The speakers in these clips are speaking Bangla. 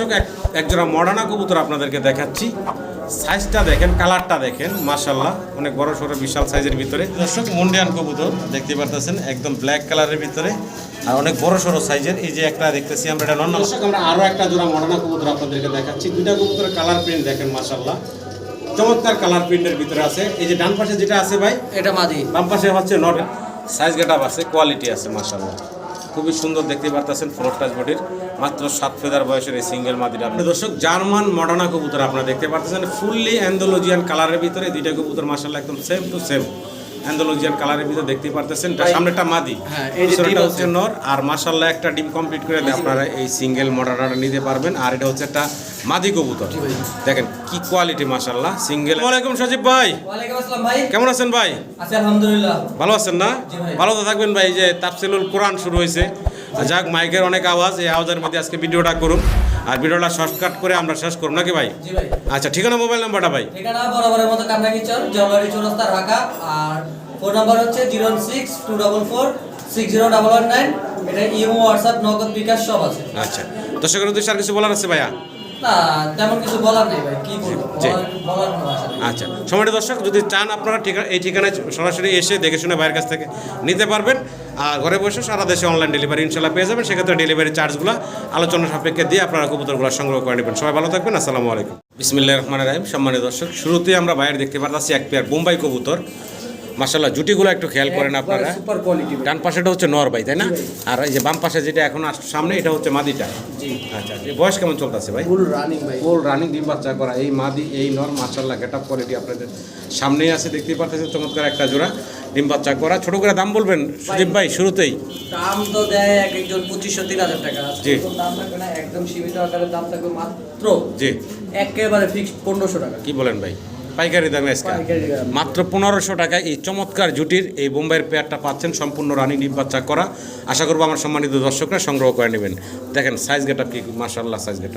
দর্শক এক একজোড়া মডার্না কবুতর আপনাদেরকে দেখাচ্ছি। সাইজটা দেখেন কালারটা দেখেন মাশাল্লাহ অনেক বড় সড়ো বিশাল সাইজের ভিতরে। দর্শক মুন্ডিয়ান কবুতর দেখতে পারতেছেন একদম ব্ল্যাক কালারের ভিতরে আর অনেক বড় সড়ো সাইজের এই যে একটা দেখতেছি আমরা এটা নন দর্শক আমরা আরও একটা জোড়া মডার্না কবুতর আপনাদেরকে দেখাচ্ছি। দুইটা কবুতরের কালার প্রিন্ট দেখেন মাশাল্লাহ চমৎকার কালার প্রিন্টের ভিতরে আছে। এই যে ডান পাশে যেটা আছে ভাই এটা মাদি। বাম পাশে হচ্ছে নট সাইজ গেটআপ আছে কোয়ালিটি আছে মাশাআল্লাহ। খুবই সুন্দর দেখতে পারতেছেন ফ্লোর টাচ বডির। মাত্র সাত ফেদার বয়সের এই সিঙ্গেল মাদিরা। আপনি দর্শক, জার্মান মডার্না কবুতর আপনারা দেখতে পারতেছেন। ফুললি অ্যান্ডোলজিয়ান কালারের ভিতরে দুইটা কবুতর মাসাল্লাহ একদম সেম টু সেম অ্যান্ডোলজিয়ান কালারের ভিতরে দেখতে পারতেছেন। এটা সামনেটা মাদি। হ্যাঁ, এই যে হচ্ছে নর। আর মাশাআল্লাহ একটা ডিম কমপ্লিট করে দিয়ে আপনারা এই সিঙ্গেল মডার্নাটা নিতে পারবেন। আর এটা হচ্ছে একটা মাদি কবুতর। দেখেন কি কোয়ালিটি মাশাআল্লাহ। সিঙ্গেল ওয়ালাইকুম সজীব ভাই। ওয়ালাইকুম আসসালাম ভাই। কেমন আছেন ভাই? আছি আলহামদুলিল্লাহ। ভালো আছেন না? ভালো তো থাকবেন ভাই। এই যে তাফসিলুল কোরআন শুরু হয়েছে। যাক মাইকের অনেক আওয়াজ। এই আওয়াজের মধ্যে আজকে ভিডিওটা করুন। আর ভিডিওটা শর্টকাট করে আমরা শেষ করুন নাকি ভাই? আচ্ছা ঠিক আচ্ছা ঠিকানা মোবাইল নাম্বারটা ভাই? ঠিকানা বরাবরের মতো কামরাঙ্গি চর জলবাড়ি চৌরাস্তা ঢাকা। আর ফোন নাম্বার হচ্ছে zero six two double four six zero double one nine. এটা ইমো হোয়াটসঅ্যাপ নগদ বিকাশ সব আছে। আচ্ছা দর্শকের উদ্দেশ্যে আর কিছু বলার আছে ভাইয়া? আচ্ছা সময়টা দর্শক যদি চান আপনারা ঠিকানা এই ঠিকানায় সরাসরি এসে দেখে শুনে বাইরের কাছ থেকে নিতে পারবেন। আর ঘরে বসে সারা দেশে অনলাইন ডেলিভারি ইনশাল্লাহ পেয়ে যাবেন। সেক্ষেত্রে ডেলিভারি চার্জগুলো আলোচনা সাপেক্ষে দিয়ে আপনারা কবুতরগুলো সংগ্রহ করে নেবেন। সবাই ভালো থাকবেন আসসালামু আলাইকুম। বিসমিল্লাহ রহমান রাহিম। সম্মানিত দর্শক শুরুতেই আমরা বাইরে দেখতে পারতাছি এক পেয়ার বোম্বাই কবুতর। মাসাল্লাহ জুটিগুলো একটু খেয়াল করেন আপনারা। ডান পাশেটা হচ্ছে নরবাই তাই না? আর এই যে বাম পাশে যেটা এখন সামনে এটা হচ্ছে মাদিটা। আচ্ছা বয়স কেমন চলতেছে ভাই? ফুল রানিং ভাই। ফুল রানিং ডিম বাচ্চা করা এই মাদি এই নর মাশাল্লাহ গেট আপ কোয়ালিটি আপনাদের সামনেই আছে দেখতেই পাচ্ছেন চমৎকার একটা জোড়া ডিম বাচ্চা করা। ছোট করে দাম বলবেন সুদীপ ভাই শুরুতেই। দাম তো দেয় এক একজন পঁচিশশো তিন হাজার টাকা। জি। দাম থাকবে না একদম সীমিত আকারে দাম থাকবে মাত্র জি। একেবারে ফিক্সড পনেরোশো টাকা। কি বলেন ভাই? পাইকারি দামে আজকে। মাত্র পনেরোশো টাকায় এই চমৎকার জুটির এই বোম্বাইয়ের পেয়ারটা পাচ্ছেন সম্পূর্ণ রানিং ডিম বাচ্চা করা। আশা করব আমার সম্মানিত দর্শকরা সংগ্রহ করে নেবেন। দেখেন সাইজ গেট আপ কি মার্শাল্লাহ সাইজ গেট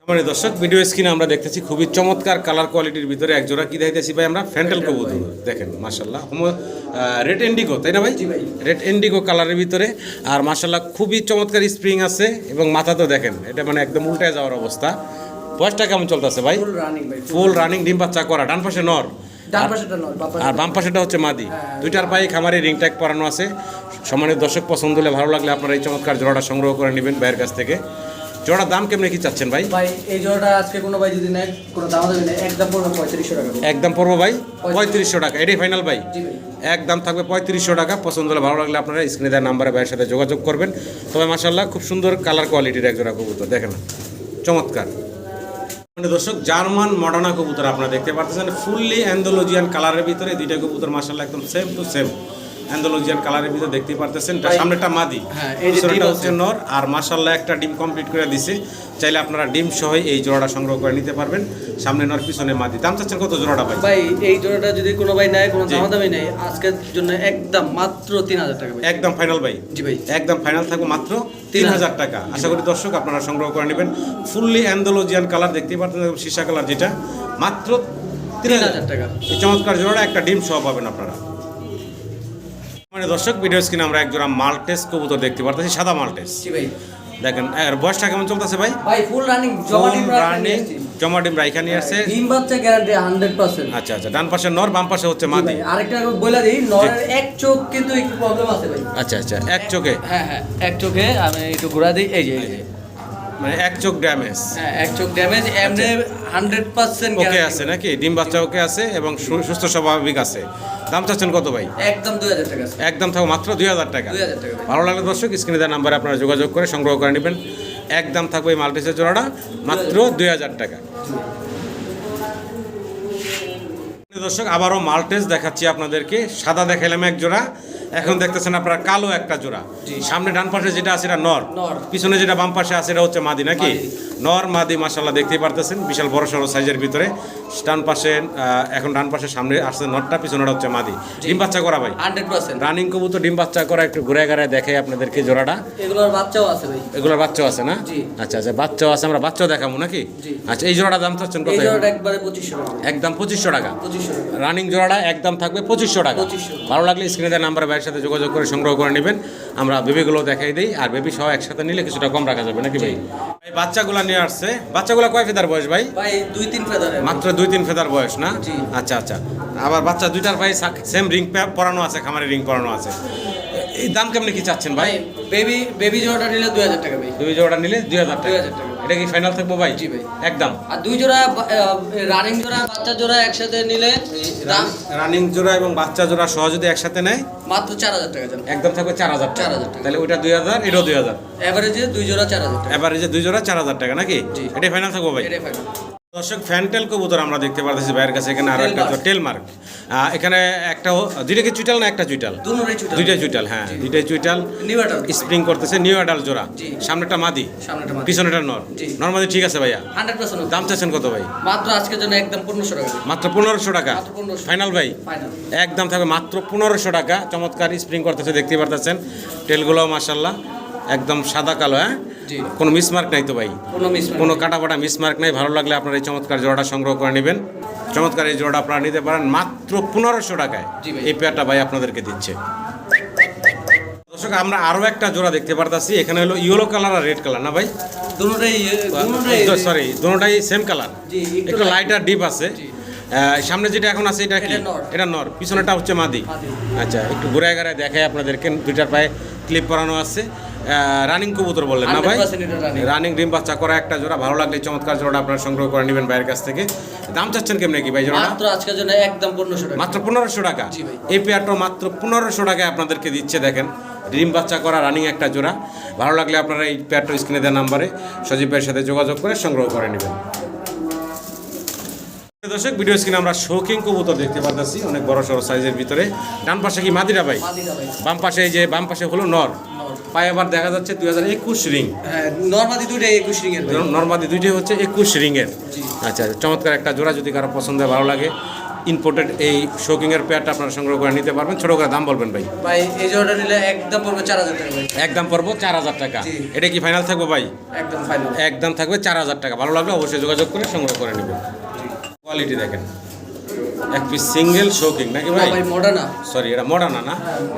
সম্মানিত দর্শক ভিডিও স্ক্রিনে আমরা দেখতেছি খুবই চমৎকার কালার কোয়ালিটির ভিতরে এক জোড়া কি দেখতেছি ভাই আমরা? ফ্যান্টেল কবুতর। দেখেন মার্শাল্লাহ রেড এন্ডিগো তাই না ভাই? ভাই। রেড এন্ডিগো কালারের ভিতরে। আর মার্শাল্লাহ খুবই চমৎকার স্প্রিং আছে এবং মাথা তো দেখেন এটা মানে একদম উল্টে যাওয়ার অবস্থা। বয়সটা কেমন চলতেছে ভাই? ফুল রানিং ডিম বাচ্চা করা ডান পাশে নর। আর বাম পাশেটা হচ্ছে মাদি। দুইটার পায়ে খামারে রিং ট্যাগ পরানো আছে। সম্মানিত দর্শক পছন্দ হলে ভালো লাগলে আপনারা এই চমৎকার জোড়াটা সংগ্রহ করে নেবেন ভাইয়ের কাছ থেকে। জোড়ার দাম কেমনে কি চাচ্ছেন ভাই? ভাই এই জোড়াটা আজকে কোনো ভাই যদি নেয় কোনো দাম দেবে না। একদম পড়বে পঁয়ত্রিশশো টাকা। একদম পড়ব ভাই? পঁয়ত্রিশশো টাকা। এটাই ফাইনাল ভাই? একদম থাকবে পঁয়ত্রিশশো টাকা। পছন্দ হলে ভালো লাগলে আপনারা স্ক্রিনে দেওয়ার নাম্বারে ভাইয়ের সাথে যোগাযোগ করবেন। তবে মাসাল্লাহ খুব সুন্দর কালার কোয়ালিটির এক জোড়া কবুতর। দেখেন চমৎকার। মানে দর্শক, জার্মান মডার্না কবুতর আপনারা দেখতে পারতেছেন। ফুললি অ্যান্ডোলজিয়ান কালারের ভিতরে দুইটা কবুতর মাসাল্লাহ একদম সেম টু সেম অ্যান্ডোলজিয়ান কালারের ভিতরে দেখতে পারতেছেন। এটা ভাই- সামনেটা মাদি। হ্যাঁ, এই যে ডিম হচ্ছে নর আর মাসাল্লাহ একটা ডিম কমপ্লিট করে দিছে। চাইলে আপনারা ডিম সহ এই জোড়াটা সংগ্রহ করে নিতে পারবেন। সামনে নর পিছনে মাদি। দাম চাচ্ছেন কত জোড়াটা ভাই? ভাই এই জোড়াটা যদি কোনো ভাই নেয় কোনো দাম দামি নেই আজকের জন্য একদম মাত্র তিন হাজার টাকা একদম ফাইনাল ভাই। জি ভাই। একদম ফাইনাল থাকবে মাত্র তিন হাজার। টাকা। আশা করি দর্শক আপনারা সংগ্রহ করে নেবেন। ফুললি অ্যান্ডোলজিয়ান কালার দেখতে একদম সীসা কালার যেটা মাত্র তিন হাজার টাকা। এই চমৎকার জোড়াটা একটা ডিম সহ পাবেন আপনারা। মানে দর্শক ভিডিও স্ক্রিনে আমরা এক জোড়া মাল্টেস কবুতর দেখতে পারতেছি সাদা মাল্টেস দেখেন এর বয়সটা কেমন চলতেছে ভাই? ভাই ফুল রানিং জমা ডিম রানিং জমা ডিম রাইখা নিয়ে আসছে। ডিম বাচ্চা গ্যারান্টি হান্ড্রেড পার্সেন্ট আচ্ছা আচ্ছা ডান পাশে নর বাম পাশে হচ্ছে মাদি। আরেকটা বলে দিই নরের এক চোখ কিন্তু একটু প্রবলেম আছে ভাই। আচ্ছা আচ্ছা এক চোখে? হ্যাঁ হ্যাঁ এক চোখে আমি একটু ঘোরা দিই এই যে এই যে। মানে এক চোখ ড্যামেজ হ্যাঁ এক চোখ ড্যামেজ এমনি হান্ড্রেড পার্সেন্ট ওকে আছে নাকি? ডিম বাচ্চা ওকে আছে এবং সুস্থ স্বাভাবিক আছে। দাম চাচ্ছেন কত ভাই? একদম দুই হাজার টাকা একদম থাকো মাত্র দুই হাজার টাকা। ভালো লাগলে দর্শক স্ক্রিনে দেওয়ার নাম্বারে আপনারা যোগাযোগ করে সংগ্রহ করে নেবেন। একদম থাকবে এই মাল্টিসের জোড়াটা মাত্র দুই হাজার টাকা। দর্শক আবারও মাল্টেস দেখাচ্ছি আপনাদেরকে। সাদা দেখাইলাম এক জোড়া। এখন দেখতেছেন আপনারা কালো একটা জোড়া। সামনে ডান পাশে যেটা আছে এটা নর। পিছনে যেটা বাম পাশে আছে এটা হচ্ছে মাদি নাকি? নর মাদি মাসাল্লাহ দেখতেই পারতেছেন। বিশাল বড় সড়ো সাইজের ভিতরে। ডান পাশে এখন ডান পাশে সামনে আসছে নরটা পিছনেটা হচ্ছে মাদি। ডিম বাচ্চা করা ভাই? রানিং কবুতর ডিম বাচ্চা করা একটু ঘুরে ঘুরে দেখে আপনাদেরকে জোড়াটা। এগুলোর বাচ্চাও আছে ভাই। এগুলোর বাচ্চাও আছে না? আচ্ছা আচ্ছা বাচ্চাও আছে আমরা বাচ্চাও দেখাবো নাকি? আচ্ছা এই জোড়াটা দাম চাচ্ছেন কত এই জোড়াটা একবারে পঁচিশশো টাকা। একদম পঁচিশশো টাকা। রানিং জোড়াটা একদম থাকবে পঁচিশশো টাকা। 2500 ভালো লাগলে স্ক্রিনে দেওয়ার নাম্বার ভাইয়ের সাথে যোগাযোগ করে সংগ্রহ করে নেবেন। আমরা বেবিগুলো দেখাই দিই আর বেবি সহ একসাথে নিলে কিছুটা কম রাখা যাবে নাকি ভাই? ভাই বাচ্চাগুলো নিয়ে আসছে। বাচ্চাগুলো কয় ফেদার বয়স ভাই? ভাই দুই তিন ফেদার মাত্র দুই তিন ফেদার বয়স না? আচ্ছা আচ্ছা। আবার বাচ্চা দুইটার ভাই সেম রিং পরানো আছে খামারে রিং পরানো আছে। এই দাম কেমনি কি চাচ্ছেন ভাই? বেবি বেবি জোড়াটা নিলে দুই হাজার টাকা ভাই। দুই জোড়া নিলে দুই হাজার টাকা। 2000 টাকা। এটা কি ফাইনাল থাকব ভাই? জি ভাই। একদম। আর দুই জোড়া রানিং জোড়া বাচ্চা জোড়া একসাথে নিলে রানিং জোড়া এবং বাচ্চা জোড়া সহ যদি একসাথে নেয়? মাত্র চার হাজার টাকা একদম থাকবে চার হাজার চার হাজার তাহলে ওইটা দুই হাজার এটাও দুই হাজার। এভারেজে দুই জোড়া চার হাজার যে দুই জোড়া চার হাজার টাকা নাকি? জি। এটাই ফাইনাল থাকব ভাই? এটাই ফাইনাল দর্শক ফ্যান্টেল কবুতর আমরা দেখতে পারতেছি ভাইয়ের কাছে এখানে আরও একটা। টেলমার্ক এখানে একটা দুইটা কি চুইটাল না একটা চুইটাল? দুইটা চুইটাল। হ্যাঁ দুইটাই চুইটাল। স্প্রিং করতেছে নিউ অ্যাডাল জোড়া। সামনেটা মাদি। পিছনেটা নর। নর্মালি ঠিক আছে ভাইয়া? দাম চাচ্ছেন কত ভাই? মাত্র আজকের জন্য একদম পনেরোশো টাকা। মাত্র পনেরোশো টাকা। ফাইনাল ভাই? একদম থাকবে মাত্র পনেরোশো টাকা। চমৎকার স্প্রিং করতেছে দেখতে পারতেছেন। টেলগুলো মাসাল্লাহ একদম সাদা কালো হ্যাঁ? কোনো মিসমার্ক নাই তো ভাই? কোনো মিস কোনো কাটা ফাটা মিসমার্ক নাই ভালো লাগলে আপনার এই চমৎকার জোড়াটা সংগ্রহ করে নেবেন। চমৎকার এই জোড়াটা আপনারা নিতে পারেন মাত্র পনেরোশো টাকায়। এই পেয়ারটা ভাই আপনাদেরকে দিচ্ছে। দর্শক আমরা আরও একটা জোড়া দেখতে পারতাছি। এখানে হলো ইয়েলো কালার আর রেড কালার না ভাই? সরি দুটোটাই সেম কালার একটু লাইট আর ডিপ আছে। সামনে যেটা এখন আছে এটা কি? এটা নর। পিছনেটা হচ্ছে মাদি। মাদি। আচ্ছা একটু ঘুরে ঘুরে দেখায় আপনাদেরকে। দুইটার পায়ে ক্লিপ করানো আছে। রানিং কবুতর বললেন না ভাই? 100% এটা running। রানিং ডিম বাচ্চা করা একটা জোড়া ভালো লাগলে চমৎকার জোড়াটা আপনারা সংগ্রহ করে নেবেন ভাইয়ের কাছ থেকে। দাম চাচ্ছেন কেমনে কি ভাই জোড়াটা? মাত্র আজকের জন্য একদম পনেরোশো টাকা। মাত্র পনেরোশো টাকা? এই পেয়ারটা মাত্র পনেরোশো টাকায় আপনাদেরকে দিচ্ছে দেখেন। ডিম বাচ্চা করা রানিং একটা জোড়া। ভালো লাগলে আপনারা এই পেয়ারটা স্ক্রিনে দেওয়া নাম্বারে সজীব ভাইয়ের সাথে যোগাযোগ করে সংগ্রহ করে নেবেন। দর্শক ভিডিও স্ক্রিনে আমরা শৌকিং কবুতর দেখতে পাচ্ছি অনেক বড় সড়ো সাইজের ভিতরে। ডান পাশে কি মাদিরা ভাই। বাম পাশে এই যে বাম পাশে হলো নর। পায়ে আবার দেখা যাচ্ছে দুই হাজার একুশ রিং। হ্যাঁ নর্মাদি দুইটাই একুশ রিং এর নর্মাদি দুইটাই হচ্ছে একুশ রিংয়ের। আচ্ছা চমৎকার একটা জোড়া যদি কারও পছন্দ ভালো লাগে ইম্পোর্টেড এই শৌকিংয়ের পেয়ারটা আপনারা সংগ্রহ করে নিতে পারবেন। ছোটো করে দাম বলবেন ভাই। ভাই এই জোড়াটা নিলে একদম পড়বে চার হাজার টাকা একদম পড়ব চার হাজার টাকা। এটা কি ফাইনাল থাকব ভাই? একদম ফাইনাল একদম থাকবে চার হাজার টাকা। ভালো লাগলে অবশ্যই যোগাযোগ করে সংগ্রহ করে নেবেন। কোয়ালিটি দেখেন। এক পিস সিঙ্গেল শৌকিং নাকি ভাই? মডানা সরি এটা মডানা না?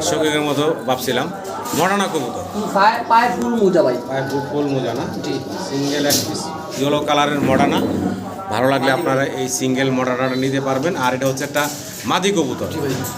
শৌকিংয়ের মতো ভাবছিলাম। মডানা কবুতর? পায়ে পায়ে ফুল মোজা ভাই। পায়ে ফুল মোজা না? জি। সিঙ্গেল এক পিস ইয়েলো কালারের মডানা ভালো লাগলে আপনারা এই সিঙ্গেল মডানাটা নিতে পারবেন। আর এটা হচ্ছে একটা মাদি কবুতর।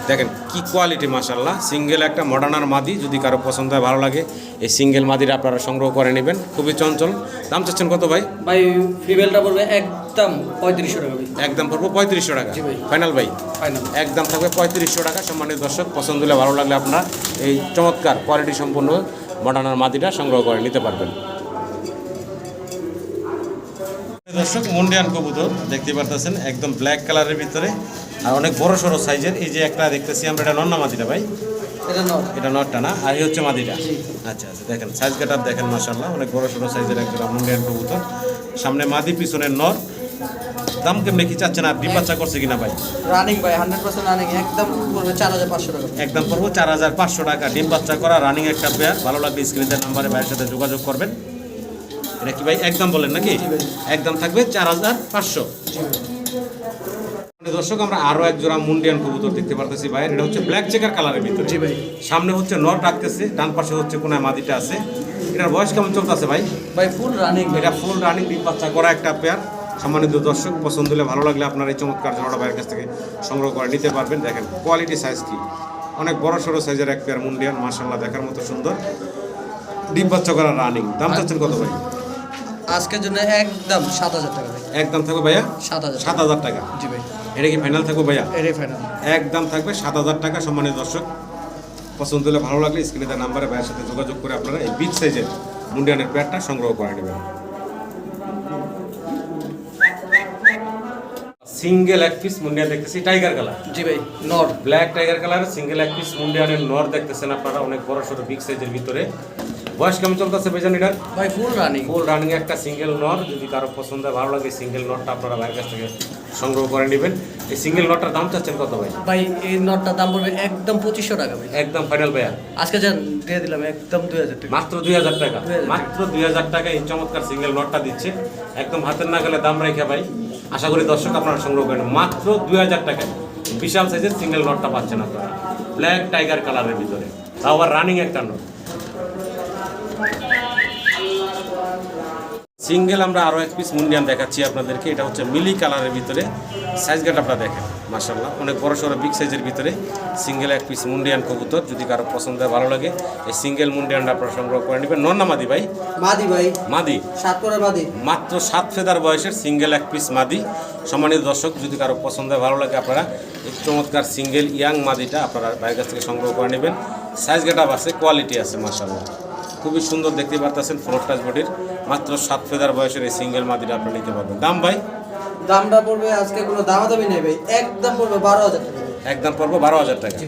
দেখেন কি কোয়ালিটি মাসাল্লাহ সিঙ্গেল একটা মডার্নার মাদি যদি কারও পছন্দ হয় ভালো লাগে এই সিঙ্গেল মাদিটা আপনারা সংগ্রহ করে নেবেন। খুবই চঞ্চল। দাম চাচ্ছেন কত ভাই? ভাই ফিমেলটা পড়বে একদম পঁয়ত্রিশশো টাকা একদম পড়ব পঁয়ত্রিশশো টাকা। ফাইনাল ভাই। ফাইনাল একদম থাকবে পঁয়ত্রিশশো টাকা। সম্মানিত দর্শক পছন্দ হলে ভালো লাগলে আপনারা এই চমৎকার কোয়ালিটি সম্পন্ন মডার্নার মাদিটা সংগ্রহ করে নিতে পারবেন। দর্শক মুন্ডিয়ান কবুতর দেখতে পারতেছেন একদম ব্ল্যাক কালারের ভিতরে। আর অনেক বড় সড়ো সাইজের এই যে একটা দেখতেছি আমরা এটা নন্না মাদিটা ভাই? এটা নটটা না? আর এই হচ্ছে মাদিটা? আচ্ছা আচ্ছা দেখেন সাইজ কাটার দেখেন মাসাল্লাহ অনেক বড় সড়ো সাইজের একটা মুন্ডিয়ান কবুতর। সামনে মাদি পিছনে নর। দাম কেমনি কি চাচ্ছেন? ডিম বাচ্চা করছে কিনা ভাই? রানিং ভাই হান্ড্রেড পার্সেন্ট রানিং একদম পড়বে চার হাজার পাঁচশো টাকা। একদম পড়ব চার হাজার পাঁচশো টাকা। ডিম বাচ্চা করা রানিং একটা পেয়ার ভালো লাগলে স্ক্রিনের নাম্বারে ভাইয়ের সাথে যোগাযোগ করবেন। এটা কি ভাই? একদম বলেন নাকি। একদম থাকবে চার হাজার পাঁচশো। দর্শক আমরা আরও এক জোড়া মুন্ডিয়ান কবুতর দেখতে পারতেছি ভাই এটা হচ্ছে ব্ল্যাক চেকার কালারের ভিতরে। জি ভাই। সামনে হচ্ছে নর ডাকতেছে ডান পাশে হচ্ছে কোনায় মাদিটা আছে। এটার বয়স কেমন চলতেছে ভাই? ভাই ফুল রানিং এটা ফুল রানিং ডিম বাচ্চা করা একটা পেয়ার সম্মানিত দর্শক পছন্দ হলে ভালো লাগলে আপনার এই চমৎকার জোড়াটা ভাইয়ের কাছ থেকে সংগ্রহ করে নিতে পারবেন। দেখেন কোয়ালিটি সাইজ কি? অনেক বড় সড়ো সাইজের এক পেয়ার মুন্ডিয়ান মার্শাল্লাহ দেখার মতো সুন্দর। ডিম বাচ্চা করা রানিং দাম চাচ্ছেন কত ভাই? আজকের জন্য একদম সাত হাজার টাকা ভাই। একদম থাকবে ভাইয়া? সাত হাজার সাত হাজার টাকা? জি ভাই। এটা কি ফাইনাল থাকবে ভাইয়া? এটাই ফাইনাল একদম থাকবে সাত হাজার টাকা সম্মানিত দর্শক। পছন্দ হলে ভালো লাগলে স্ক্রিনে তার নাম্বারে ভাইয়ের সাথে যোগাযোগ করে আপনারা এই বিগ সাইজের মুন্ডিয়ানের পেয়ারটা সংগ্রহ করে নেবেন। সিঙ্গেল এক পিস মুন্ডিয়া দেখতেছি টাইগার কালার জি ভাই নর। ব্ল্যাক টাইগার কালার সিঙ্গেল এক পিস মুন্ডিয়ানের নর দেখতেছেন আপনারা অনেক বড় সড়ো বিগ সাইজের ভিতরে। বয়স কেমন চলতেছে বেজান এটার ভাই ফুল রানিং ফুল রানিং একটা সিঙ্গেল নট যদি কারও পছন্দ ভালো লাগে সিঙ্গেল নটটা আপনারা ভাইয়ের কাছ থেকে সংগ্রহ করে নেবেন। এই সিঙ্গেল নটটার দাম চাচ্ছেন কত ভাই ভাই এই নটটার দাম পড়বে একদম পঁচিশশো টাকা ভাই একদম ফাইনাল ভাইয়া। আজকে যান দিয়ে দিলাম একদম দুই হাজার টাকা। মাত্র দুই হাজার টাকা। মাত্র দুই হাজার টাকা এই চমৎকার সিঙ্গেল নটটা দিচ্ছে। একদম হাতের না গেলে দাম রেখে ভাই আশা করি দর্শক আপনারা সংগ্রহ করেন মাত্র দুই হাজার টাকায় বিশাল সাইজের সিঙ্গেল নটটা পাচ্ছেন আপনারা। ব্ল্যাক টাইগার কালারের ভিতরে। তাও আবার রানিং একটা নর সিঙ্গেল আমরা আরও এক পিস মুন্ডিয়ান দেখাচ্ছি আপনাদেরকে। এটা হচ্ছে মিলি কালারের ভিতরে। সাইজ গাট আপনারা দেখেন মাসাল্লাহ অনেক বড় সড়ো বিগ সাইজের ভিতরে সিঙ্গেল এক পিস মুন্ডিয়ান কবুতর। যদি কারও পছন্দ হয় ভালো লাগে এই সিঙ্গেল মুন্ডিয়ানটা আপনারা সংগ্রহ করে নেবেন। নন না মাদি ভাই? মাদি ভাই। মাদি? সাত করে মাদি। মাত্র সাত ফেদার বয়সের সিঙ্গেল এক পিস মাদি। সম্মানিত দর্শক যদি কারও পছন্দ হয় ভালো লাগে আপনারা এই চমৎকার সিঙ্গেল ইয়াং মাদিটা আপনারা বাইরের কাছ থেকে সংগ্রহ করে নেবেন। সাইজ গেটাপ আছে কোয়ালিটি আছে মাসাল্লাহ খুবই সুন্দর দেখতে পারতেছেন ফ্লোর টাচ বডির। মাত্র সাত ফেদার বয়সের এই সিঙ্গেল মাদিটা আপনারা নিতে পারবেন। দাম ভাই? দামটা পড়বে আজকে কোনো দামাদামি নেই ভাই। একদম পড়বে বারো হাজার টাকা। একদম পড়ব বারো হাজার টাকা।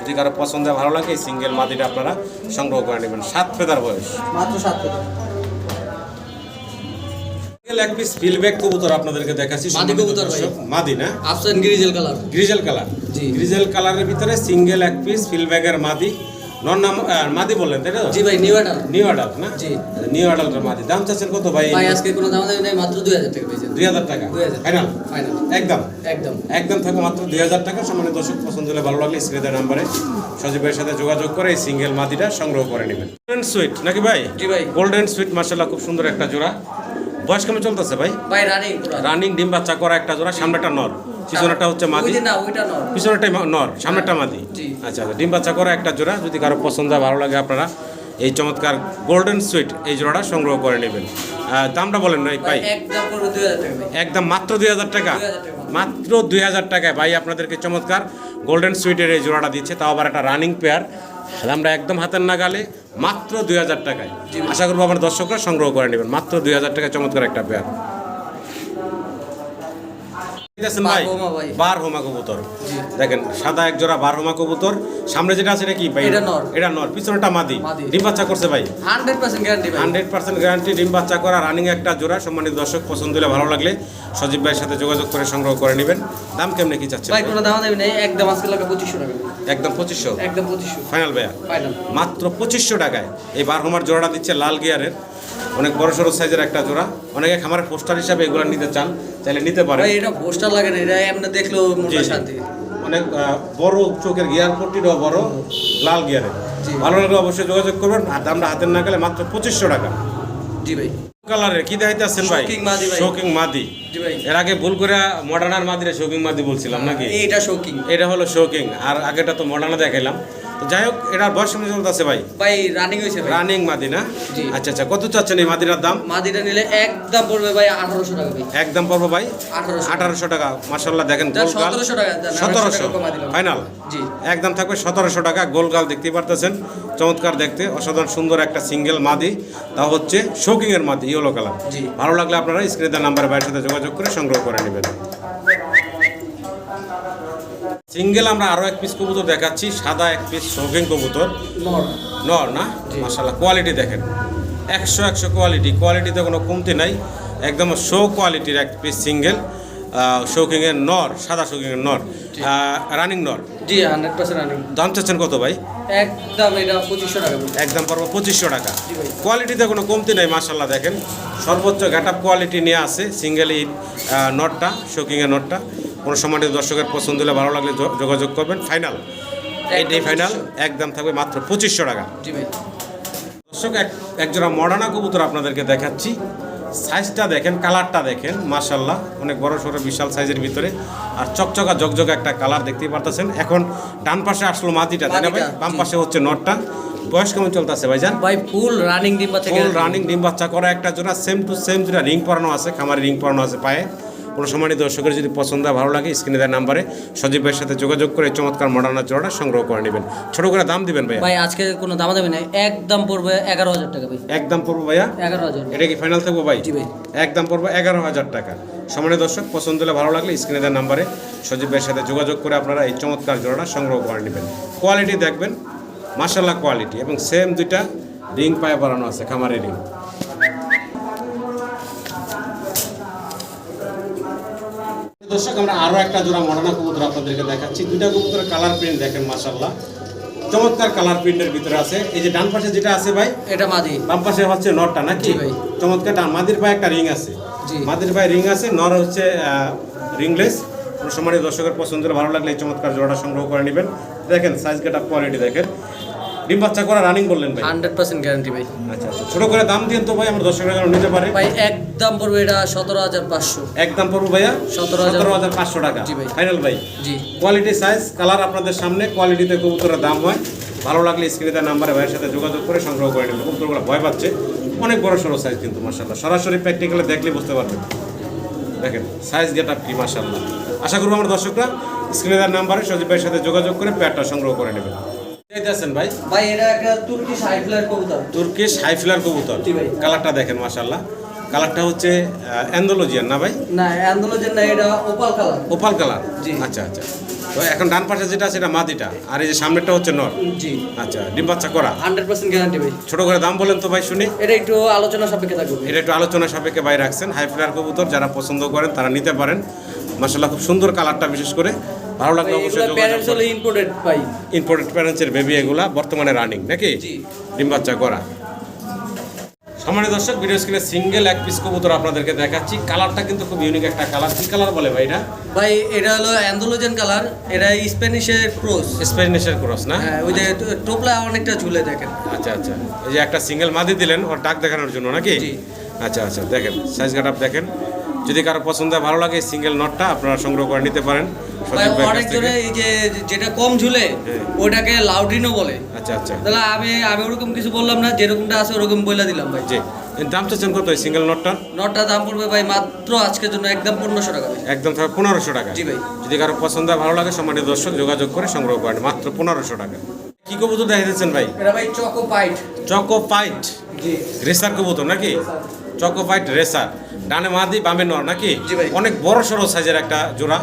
যদি কারও পছন্দ ভালো লাগে এই সিঙ্গেল মাদিটা আপনারা সংগ্রহ করে নেবেন। সাত ফেদার বয়স। মাত্র সাত সিঙ্গেল এক পিস ফিলব্যাক কবুতর আপনাদেরকে দেখাচ্ছি। মাদি কবুতর না? আফসান গ্রিজেল কালার গ্রিজেল কালার জি। গ্রিজেল কালারের ভিতরে সিঙ্গেল এক পিস ফিলব্যাগের মাদি। নন নাম মাদি বললেন তাই তো? জি ভাই নিউ নিউ অ্যাডাল্ট না? জি। নিউ অ্যাডাল্টের মাদি। দাম চাচ্ছেন কত ভাই? ভাই আজকে কোনো দামাদামি নেই মাত্র দুই হাজার টাকা পেয়েছেন। দুই হাজার টাকা? ফাইনাল ফাইনাল একদম? একদম। একদম মাত্র দুই হাজার টাকা। সামান্য দর্শক পছন্দ হলে ভালো লাগলে নাম্বারে সাথে যোগাযোগ করে এই সিঙ্গেল মাদিটা সংগ্রহ করে নেবেন। গোল্ডেন সুইট নাকি ভাই? জি ভাই। গোল্ডেন সুইট মার্শাল্লাহ খুব সুন্দর একটা জোড়া। বয়স কেমন চলতেছে ভাই? ভাই রানিং ডিম বাচ্চা করা একটা জোড়া সামনেটা নর। পিছনেটা হচ্ছে মাদি। না ওইটা নর। পিছনেরটাই নর সামনেরটা মাদি? আচ্ছা আচ্ছা ডিম বাচ্চা করা একটা জোড়া যদি কারও পছন্দ হয় ভালো লাগে আপনারা এই চমৎকার গোল্ডেন সুইট এই জোড়াটা সংগ্রহ করে নেবেন। দামটা বলেন ভাই। ভাই একদম টাকা। মাত্র দুই হাজার টাকা? মাত্র দুই হাজার টাকায় ভাই আপনাদেরকে চমৎকার গোল্ডেন সুইটের এই জোড়াটা দিচ্ছে তাও আবার একটা রানিং পেয়ার আমরা একদম হাতের নাগালে মাত্র দুই হাজার টাকায়। আশা করব আমার দর্শকরা সংগ্রহ করে নেবেন মাত্র দুই হাজার টাকায় চমৎকার একটা পেয়ার বারহোমা ভাই। বার হোমা কবুতর দেখেন সাদা এক জোড়া বার কবুতর। সামনে যেটা আছে এটা কি ভাই? এটা নর। এটা নর। পিছনেটা মাদি। মাদি। ডিম বাচ্চা করছে ভাই? হান্ড্রেড পার্সেন্ট গ্যারান্টি ভাই। হান্ড্রেড পার্সেন্ট গ্যারান্টি ডিম বাচ্চা করা রানিং একটা জোড়া। সম্মানিত দর্শক পছন্দ হলে ভালো লাগলে সজীব ভাইয়ের সাথে যোগাযোগ করে সংগ্রহ করে নেবেন। দাম কেমনে কি ভাই কোনো একদম আজকে লাগবে পঁচিশশো টাকা। একদম পঁচিশশো? একদম পঁচিশশো। ফাইনাল ভাইয়া? ফাইনাল মাত্র পঁচিশশো টাকায়। এই বারহমার জোড়াটা দিচ্ছে লাল গিয়ারের অনেক বড় সড়ো সাইজের একটা জোড়া। অনেকে খামারে পোস্টার হিসাবে এগুলো নিতে চান তাহলে নিতে পারে এটা পোস্টার লাগে না এটা এমনি দেখলেও মনটা শান্তি। অনেক বড় চোখের গিয়ার পট্টিটাও বড় লাল গিয়ারে ভালো লাগলে অবশ্যই যোগাযোগ করবেন আর দামটা হাতের না গেলে মাত্র পঁচিশশো টাকা। জি ভাই। কালারের কি দেখাইতে আছেন ভাই? শোকিং মাদি। এর আগে ভুল করে মডার্নার মাদিরে শৌকিং মাদি বলছিলাম নাকি? এইটা শৌকিং এটা হলো শৌকিং আর আগেটা তো মডার্না দেখাইলাম। তো যাই হোক এটার বয়স কেমন চলতেছে ভাই? ভাই রানিং হয়েছে রানিং মাদি না? আচ্ছা আচ্ছা কত চাচ্ছেন এই মাদিনার দাম? মাদিটা নিলে একদম পড়বে ভাই আঠারোশো টাকা ভাই একদম পড়ব ভাই? আঠারোশো টাকা। মার্শাল্লাহ দেখেন যার গোলগাল। 1700 টাকা, সতেরোশো। ফাইনাল জি। একদম থাকবে সতেরোশো টাকা গোলগাল দেখতেই পারতেছেন। চমৎকার দেখতে অসাধারণ সুন্দর একটা সিঙ্গেল মাদি। তা হচ্ছে শৌকিং এর মাদি ইয়েলো কালার ভালো লাগলে আপনারা স্ক্রিনের নাম্বারে বাইরের সাথে যোগাযোগ করে সংগ্রহ করে নেবেন। সিঙ্গেল আমরা আরও এক পিস কবুতর দেখাচ্ছি সাদা এক পিস শৌখিন কবুতর। নর। নর না? মাসাল্লাহ কোয়ালিটি দেখেন। একশো একশো কোয়ালিটি কোয়ালিটিতে কোনো কমতি নাই। একদম শো কোয়ালিটির এক পিস সিঙ্গেল শৌকিংয়ের নর সাদা শৌকিংয়ের নর রানিং নর। জি হান্ড্রেড পার্সেন্ট রানিং দাম চাচ্ছেন কত ভাই? একদম এটা পঁচিশশো টাকা একদম পারব পঁচিশশো টাকা। কোয়ালিটিতে কোনো কমতি নাই মাসাল্লাহ দেখেন। সর্বোচ্চ ঘাটা কোয়ালিটি নিয়ে আসে সিঙ্গেল এই নটটা শৌকিংয়ের নটটা। কোনো সম্মানিত দর্শকের পছন্দ হলে ভালো লাগলে যোগাযোগ করবেন। ফাইনাল এইটাই ফাইনাল একদম থাকবে মাত্র পঁচিশশো টাকা। দর্শক এক একজোড়া মডার্না কবুতর আপনাদেরকে দেখাচ্ছি। সাইজটা দেখেন কালারটা দেখেন মার্শাল্লাহ অনেক বড় সড়ো বিশাল সাইজের ভিতরে। আর চকচকা ঝকঝকা একটা কালার দেখতেই পারতেছেন। এখন ডান পাশে আসলো মাটিটা তাই না ভাই? বাম পাশে হচ্ছে নটটা। বয়স কেমন চলতেছে ভাইজান? ভাই ফুল রানিং ডিম বাচ্চা ফুল রানিং ডিম বাচ্চা করা একটা জোড়া সেম টু সেম যেটা রিং পরানো আছে খামারে রিং পরানো আছে পায়ে। কোনো সম্মানিত দর্শকের যদি পছন্দ ভালো লাগে স্ক্রিনে দেওয়ার নাম্বারে সজীব ভাইয়ের সাথে যোগাযোগ করে চমৎকার মডার্নার জোড়াটা সংগ্রহ করে নেবেন। ছোট করে দাম দিবেন ভাইয়া? ভাই আজকে কোনো দামাদামি নেই। একদম পড়বে এগারো হাজার টাকা ভাই। একদম পড়ব ভাইয়া? এগারো হাজার। এটা কি ফাইনাল থাকব ভাই? জি ভাই। একদম পড়ব এগারো হাজার টাকা। সম্মানিত দর্শক পছন্দ হলে ভালো লাগলে স্ক্রিনে দেওয়ার নাম্বারে সজীব ভাইয়ের সাথে যোগাযোগ করে আপনারা এই চমৎকার জোড়াটা সংগ্রহ করে নেবেন। কোয়ালিটি দেখবেন মার্শাল্লাহ কোয়ালিটি এবং সেম দুইটা রিং পায়ে বাড়ানো আছে খামারের রিং দর্শক আমরা আরও একটা জোড়া মডার্না কবুতর আপনাদেরকে দেখাচ্ছি। দুইটা কবুতরের কালার প্রিন্ট দেখেন মার্শাল্লাহ চমৎকার কালার প্রিন্টের ভিতরে আছে। এই যে ডান পাশে যেটা আছে ভাই এটা মাদি। বাম পাশে হচ্ছে নরটা নাকি? ভাই। চমৎকার ডান মাদির পায়ে একটা রিং আছে। মাদির পায়ে রিং আছে নর হচ্ছে রিংলেস সম্মানিত দর্শকের পছন্দের ভালো লাগলে এই চমৎকার জোড়াটা সংগ্রহ করে নেবেন। দেখেন সাইজ গেট আপ কোয়ালিটি দেখেন। ডিম বাচ্চা করা রানিং বললেন ভাই? হান্ড্রেড পার্সেন্ট গ্যারান্টি ভাই। আচ্ছা আচ্ছা। ছোট করে দাম দিন তো ভাই আমার দর্শকরা যেন নিতে পারে। ভাই একদম পড়বে এটা সতেরো হাজার পাঁচশো। একদম পড়ব ভাইয়া? 17,000 সতেরো হাজার পাঁচশো টাকা। জি ভাই। ফাইনাল ভাই। জি। কোয়ালিটি সাইজ কালার আপনাদের সামনে কোয়ালিটিতে কবুতরের দাম হয়। ভালো লাগলে স্ক্রিনে তার নাম্বারে ভাইয়ের সাথে যোগাযোগ করে সংগ্রহ করে নেবেন। কবুতরগুলো ভয় পাচ্ছে। অনেক বড় সড়ো সাইজ কিন্তু মার্শাল্লাহ সরাসরি প্র্যাকটিক্যালে দেখলে বুঝতে পারবেন। দেখেন সাইজ গেট আপ কি মার্শাল্লাহ আশা করব আমার দর্শকরা স্ক্রিনে তার নাম্বারে সজীব ভাইয়ের সাথে যোগাযোগ করে প্যাডটা সংগ্রহ করে নেবেন। ভাই? ভাই এটা একটা কবুতর। তুর্কিশ হাইফিলার কবুতর। কালারটা দেখেন কালারটা হচ্ছে অ্যান্ডোলজিয়ান না ভাই? না অ্যান্ডোলজের না এটা ওপাল কালার। Opal colour? আচ্ছা আচ্ছা। তো এখন ডান পাশে যেটা সেটা মাদিটা। আর এই যে সামনেরটা হচ্ছে নর। জি। আচ্ছা ডিম বাচ্চা করা? হান্ড্রেড পার্সেন্ট গ্যারান্টি ভাই। ছোট করে দাম বলেন তো ভাই শুনি। এটা একটু আলোচনা সাপেক্ষে থাকবে। এটা একটু আলোচনা সাপেক্ষে বাইরে রাখছেন। হাই ফ্লার কবুতর যারা পছন্দ করেন তারা নিতে পারেন। মাসাল্লাহ খুব সুন্দর কালারটা বিশেষ করে। ভালো লাগলে অবশ্যই প্যারেন্টস হলো ইম্পোর্টেড প্যারেন্টসের বেবি এগুলা বর্তমানে রানিং নাকি? জি। ডিম বাচ্চা করা। সামান্য দর্শক ভিডিও স্ক্রিনে সিঙ্গেল এক পিস কবুতর আপনাদেরকে দেখাচ্ছি। কালারটা কিন্তু খুব ইউনিক একটা কালার কি কালার বলে ভাই এটা? ভাই এটা হলো অ্যান্ডোলজেন কালার এটা স্প্যানিশের ক্রস স্পেনিশের ক্রস না? হ্যাঁ ওই যে টোপলা অনেকটা ঝুলে দেখেন। আচ্ছা আচ্ছা। এই যে একটা সিঙ্গেল মাদি দিলেন ওর ডাক দেখানোর জন্য নাকি? জি। আচ্ছা আচ্ছা দেখেন সাইজ কাট আপ দেখেন। যদি কারও পছন্দ হয়, ভালো লাগে সিঙ্গেল নটটা আপনারা সংগ্রহ করে নিতে পারেন। অনেকজনে এই যে যেটা কম ঝুলে হ্যাঁ। ওটাকে লাউডিনো বলে। আচ্ছা আচ্ছা। তাহলে আমি আমি ওরকম কিছু বললাম না যেরকমটা আছে ওরকম বলে দিলাম ভাই। জি। দাম চাচ্ছেন কত সিঙ্গেল নটটা নটটা দাম পড়বে ভাই মাত্র আজকের জন্য একদম পনেরোশো টাকা একদম পনেরোশো টাকা। জি ভাই। যদি কারও পছন্দ ভালো লাগে সম্মানিত দর্শক যোগাযোগ করে সংগ্রহ করেন মাত্র পনেরোশো টাকা। কি কবুতর দেখা দিচ্ছেন ভাই? এটা ভাই চকো পাইট চকো ফাইট জি। রেসার কবুতর নাকি? Choco fight racer. ডানে মাদি বামে নর নাকি? অনেক বড় সড়ো সাইজের একটা জোড়া।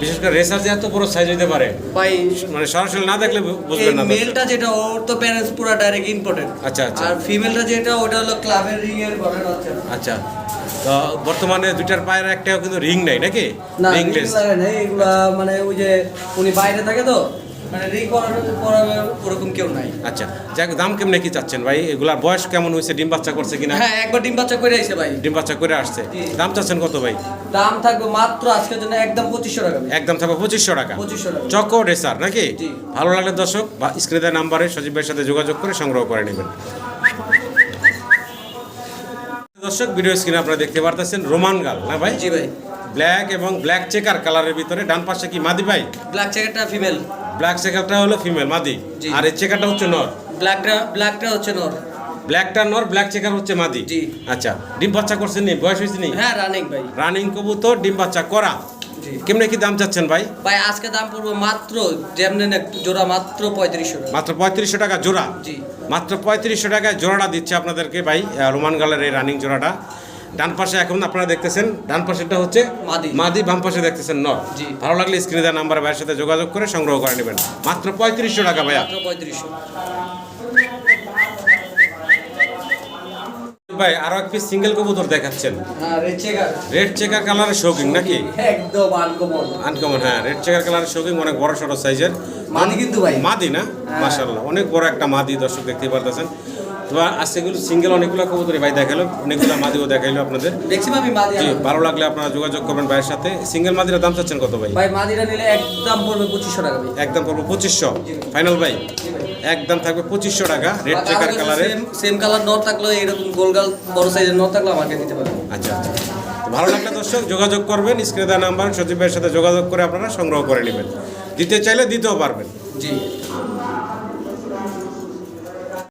বিশেষ করে রেসার যে এত বড় সাইজ হতে পারে ভাই মানে সরাসরি না দেখলে বুঝবেন না। মেলটা যেটা ওর তো প্যারেন্টস পুরো ডাইরেক্ট ইম্পর্টেন্ট আচ্ছা আচ্ছা। আর ফিমেলটা যেটা ওটা হলো ক্লাবের রিং এর ঘটনা হচ্ছে আচ্ছা। তো বর্তমানে দুইটার পায়ের একটাও কিন্তু রিং নাই নাকি? না রিং রিংলেস লাগে না এগুলা মানে ওই যে উনি বাইরে থাকে তো মানে ওরকম কেউ নাই। আচ্ছা যাক দাম কেমনে কি চাচ্ছেন ভাই? এগুলার বয়স কেমন হয়েছে? ডিম বাচ্চা করছে কিনা? হ্যাঁ একবার ডিম বাচ্চা করে আইছে ভাই। ডিম বাচ্চা করে আসছে। দাম চাচ্ছেন কত ভাই? দাম থাকবে মাত্র আজকের জন্য একদম পঁচিশশো টাকা ভাই। একদম থাকবে পঁচিশশো টাকা। পঁচিশশো টাকা। চকো রেসার নাকি? ভালো লাগলে দর্শক বা স্ক্রিনের নাম্বারে সজীব ভাইয়ের সাথে যোগাযোগ করে সংগ্রহ করে নেবেন। দর্শক ভিডিও স্ক্রিনে আপনারা দেখতে পারতেছেন রোমান গাল না ভাই? জি ভাই। ব্ল্যাক এবং ব্ল্যাক চেকার কালারের ভিতরে ডান পাশে কি মাদি ভাই? ব্ল্যাক চেকারটা ফিমেল। ব্ল্যাক চেকারটা হলো ফিমেল মাদি। আর এই চেকারটা হচ্ছে নর। ব্ল্যাকটা ব্ল্যাকটা হচ্ছে নর। ব্ল্যাকটা নর ব্ল্যাক চেকার হচ্ছে মাদি? জি। আচ্ছা ডিম বাচ্চা করছেন নি? বয়স হয়েছে নি? হ্যাঁ রানিং ভাই। রানিং কবুতর ডিম বাচ্চা করা। কেমনে কি দাম চাচ্ছেন ভাই? ভাই আজকে দাম পড়ব মাত্র যেমনি জোড়া মাত্র পঁয়ত্রিশশো মাত্র পঁয়ত্রিশশো টাকা জোড়া? জি। মাত্র পঁয়ত্রিশশো টাকায় জোড়াটা দিচ্ছে আপনাদেরকে ভাই রোমান গালের এই রানিং জোড়াটা। ডান পাশে এখন আপনারা দেখতেছেন ডান পাশেরটা হচ্ছে মাদি। মাদি বাম পাশে দেখতেছেন নর। জি। ভালো লাগলে স্ক্রিনে দেওয়া নাম্বার ভাইয়ের সাথে যোগাযোগ করে সংগ্রহ করে নেবেন। মাত্র পঁয়ত্রিশশো টাকা ভাইয়া। পঁয়ত্রিশশো। ভাই আরও এক পিস সিঙ্গেল কবুতর দেখাচ্ছেন। রেড চেকার কালারের শৌকিং নাকি? একদম আনকমন আনকমন হ্যাঁ রেড চেকার কালারের শৌকিং অনেক বড় সড়ো সাইজের মাদি কিন্তু ভাই। মাদি না? হ্যাঁ। মাশাল্লাহ অনেক বড় একটা মাদি দর্শক দেখতে পারতেছেন। তো আজকে সিঙ্গেল অনেকগুলো কবুতরই ভাই দেখাল অনেকগুলো মাদিও দেখাইলো আপনাদের। ম্যাক্সিমামই মাদি জি ভালো লাগলে আপনারা যোগাযোগ করবেন ভাইয়ের সাথে। সিঙ্গেল মাদিরা দাম চাচ্ছেন কত ভাই? ভাই মাদিরা নিলে একদম পড়বে পঁচিশশো টাকা একদম পড়ব পঁচিশশো। ফাইনাল ভাই। একদম থাকবে পঁচিশশো টাকা। রেড চেকার কালারে সেম কালার নট থাকলেও এরকম গোলগাল বড় সাইজের নট থাকলেও আমাকে দিতে পারবে আচ্ছা আচ্ছা। ভালো লাগলে দর্শক যোগাযোগ করবেন স্ক্রিনে দেওয়া নাম্বার সচিব ভাইয়ের সাথে যোগাযোগ করে আপনারা সংগ্রহ করে নেবেন। দিতে চাইলে দিতেও পারবেন। জি।